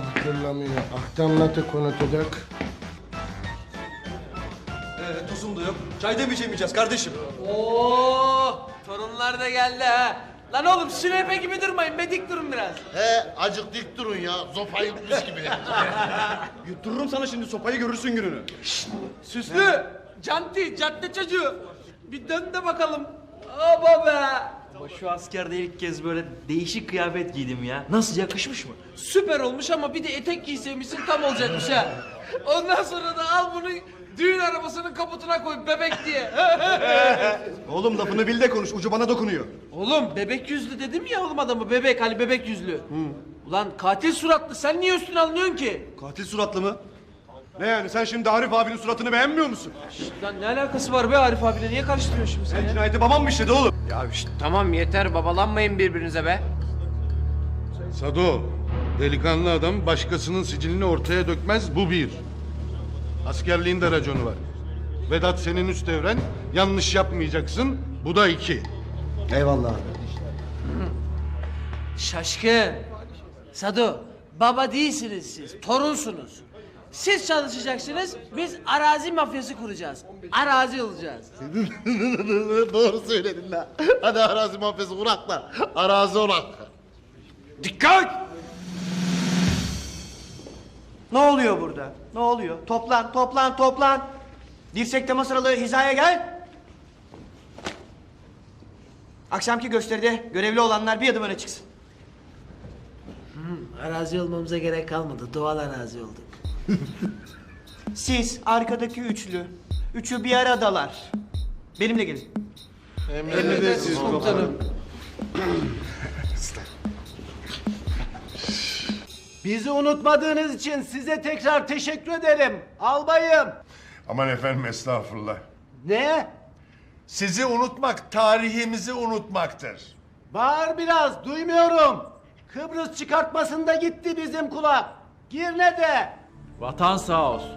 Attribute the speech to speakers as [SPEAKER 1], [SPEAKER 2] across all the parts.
[SPEAKER 1] Hatırlamıyor. Akşamlatı konuşacak.
[SPEAKER 2] Ee, tuzum da yok. Çay da mı içemeyeceğiz kardeşim?
[SPEAKER 3] Oo, torunlar da geldi ha. Lan oğlum sünepe gibi durmayın be dik durun biraz.
[SPEAKER 4] He acık dik durun ya. Zopa yutmuş gibi.
[SPEAKER 2] Yuttururum sana şimdi sopayı görürsün gününü.
[SPEAKER 3] Süslü, canti, cadde çocuğu. Bir dön de bakalım. Aba be.
[SPEAKER 5] Ama şu askerde ilk kez böyle değişik kıyafet giydim ya. Nasıl yakışmış mı?
[SPEAKER 3] Süper olmuş ama bir de etek giyseymişsin tam olacakmış ha. Ondan sonra da al bunu düğün arabasının kaputuna koy bebek diye.
[SPEAKER 2] Oğlum lafını bil de konuş. Ucu bana dokunuyor.
[SPEAKER 3] oğlum bebek yüzlü dedim ya oğlum adamı bebek hani bebek yüzlü. Ulan katil suratlı sen niye üstüne alınıyorsun ki?
[SPEAKER 2] Katil suratlı mı? Ne yani sen şimdi Arif abinin suratını beğenmiyor musun?
[SPEAKER 3] Lan ne alakası var be Arif abiyle niye karıştırıyorsun şimdi sen
[SPEAKER 2] Sen
[SPEAKER 3] ya?
[SPEAKER 2] cinayeti babam mı işledi oğlum?
[SPEAKER 3] Ya şşt, tamam yeter babalanmayın birbirinize be.
[SPEAKER 1] Sado, delikanlı adam başkasının sicilini ortaya dökmez bu bir. Askerliğin de raconu var. Vedat senin üst evren, yanlış yapmayacaksın. Bu da iki.
[SPEAKER 2] Eyvallah abi.
[SPEAKER 3] Şaşkın. Sado, baba değilsiniz siz, torunsunuz. Siz çalışacaksınız, biz arazi mafyası kuracağız. Arazi olacağız.
[SPEAKER 4] Doğru söyledin la. Hadi arazi mafyası kurak da. Arazi olak.
[SPEAKER 2] Dikkat!
[SPEAKER 6] Ne oluyor burada? Ne oluyor? Toplan, toplan, toplan. Dirsek temas aralığı hizaya gel. Akşamki gösteride görevli olanlar bir adım öne çıksın.
[SPEAKER 3] Arazi olmamıza gerek kalmadı, doğal arazi olduk.
[SPEAKER 6] Siz arkadaki üçlü, üçü bir aradalar. Benimle gelin.
[SPEAKER 3] Emredersiniz komutanım.
[SPEAKER 7] Bizi unutmadığınız için size tekrar teşekkür ederim. Albayım.
[SPEAKER 8] Aman efendim estağfurullah.
[SPEAKER 7] Ne?
[SPEAKER 8] Sizi unutmak tarihimizi unutmaktır.
[SPEAKER 7] Bağır biraz duymuyorum. Kıbrıs çıkartmasında gitti bizim kulak. Girne'de,
[SPEAKER 5] Vatan sağ olsun.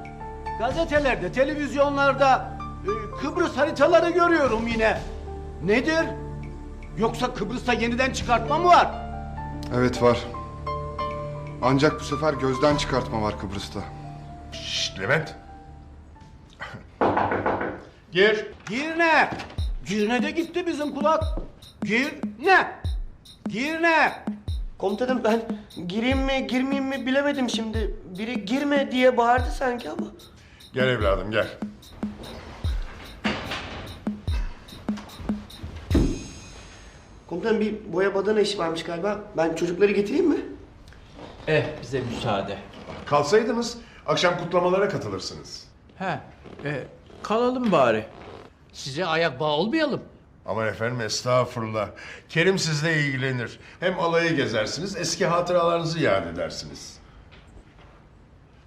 [SPEAKER 7] gazetelerde, televizyonlarda e, Kıbrıs haritaları görüyorum yine. Nedir? Yoksa Kıbrıs'ta yeniden çıkartma mı var?
[SPEAKER 9] Evet var. Ancak bu sefer gözden çıkartma var Kıbrıs'ta.
[SPEAKER 8] Şşt Levent. Gir.
[SPEAKER 7] Girne. Girne'de gitti bizim kulak. Girne. Girne.
[SPEAKER 6] Komutanım ben gireyim mi girmeyeyim mi bilemedim şimdi. Biri girme diye bağırdı sanki ama.
[SPEAKER 8] Gel evladım gel.
[SPEAKER 6] Komutanım bir boya badana işi varmış galiba. Ben çocukları getireyim mi?
[SPEAKER 5] Eh bize müsaade.
[SPEAKER 8] Kalsaydınız akşam kutlamalara katılırsınız.
[SPEAKER 5] He, e, kalalım bari.
[SPEAKER 3] Size ayak bağı olmayalım.
[SPEAKER 8] Aman efendim estağfurullah. Kerim sizle ilgilenir. Hem alayı gezersiniz, eski hatıralarınızı yad edersiniz.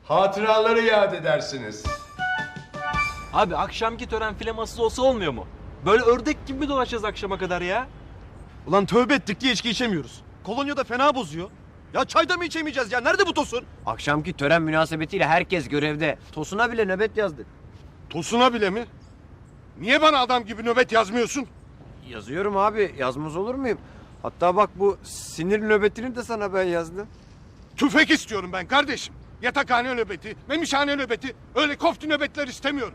[SPEAKER 8] Hatıraları yad edersiniz.
[SPEAKER 5] Abi akşamki tören flamasız olsa olmuyor mu? Böyle ördek gibi dolaşacağız akşama kadar ya.
[SPEAKER 2] Ulan tövbe ettik diye içki içemiyoruz. Kolonya da fena bozuyor. Ya çay da mı içemeyeceğiz ya? Nerede bu tosun?
[SPEAKER 10] Akşamki tören münasebetiyle herkes görevde. Tosun'a bile nöbet yazdık.
[SPEAKER 1] Tosuna bile mi? Niye bana adam gibi nöbet yazmıyorsun?
[SPEAKER 10] Yazıyorum abi. Yazmaz olur muyum? Hatta bak bu sinir nöbetini de sana ben yazdım.
[SPEAKER 1] Tüfek istiyorum ben kardeşim. Yatakhane nöbeti, memişhane nöbeti, öyle kofti nöbetler istemiyorum.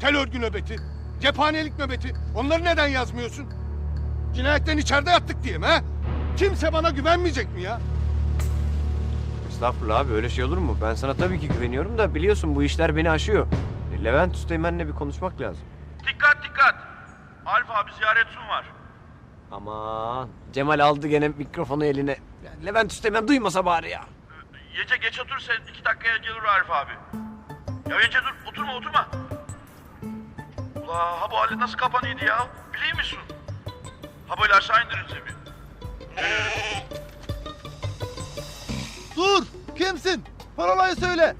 [SPEAKER 1] Tel örgü nöbeti, cephanelik nöbeti. Onları neden yazmıyorsun? Cinayetten içeride yattık diye mi ha? Kimse bana güvenmeyecek mi ya?
[SPEAKER 10] Estağfurullah abi öyle şey olur mu? Ben sana tabii ki güveniyorum da biliyorsun bu işler beni aşıyor. E, Levent Üsteğmen'le bir konuşmak lazım.
[SPEAKER 11] Dikkat dikkat. Alp abi ziyaretim var.
[SPEAKER 10] Aman Cemal aldı gene mikrofonu eline. Ya Levent Üsteğmen duymasa bari ya.
[SPEAKER 11] Yece geç otur sen iki dakikaya gelir Arif abi. Ya Yece dur oturma oturma. Ula ha bu alet nasıl kapanıyordu ya? Biliyor musun? Ha böyle aşağı indirin bir.
[SPEAKER 2] Dur! Kimsin? Parolayı söyle.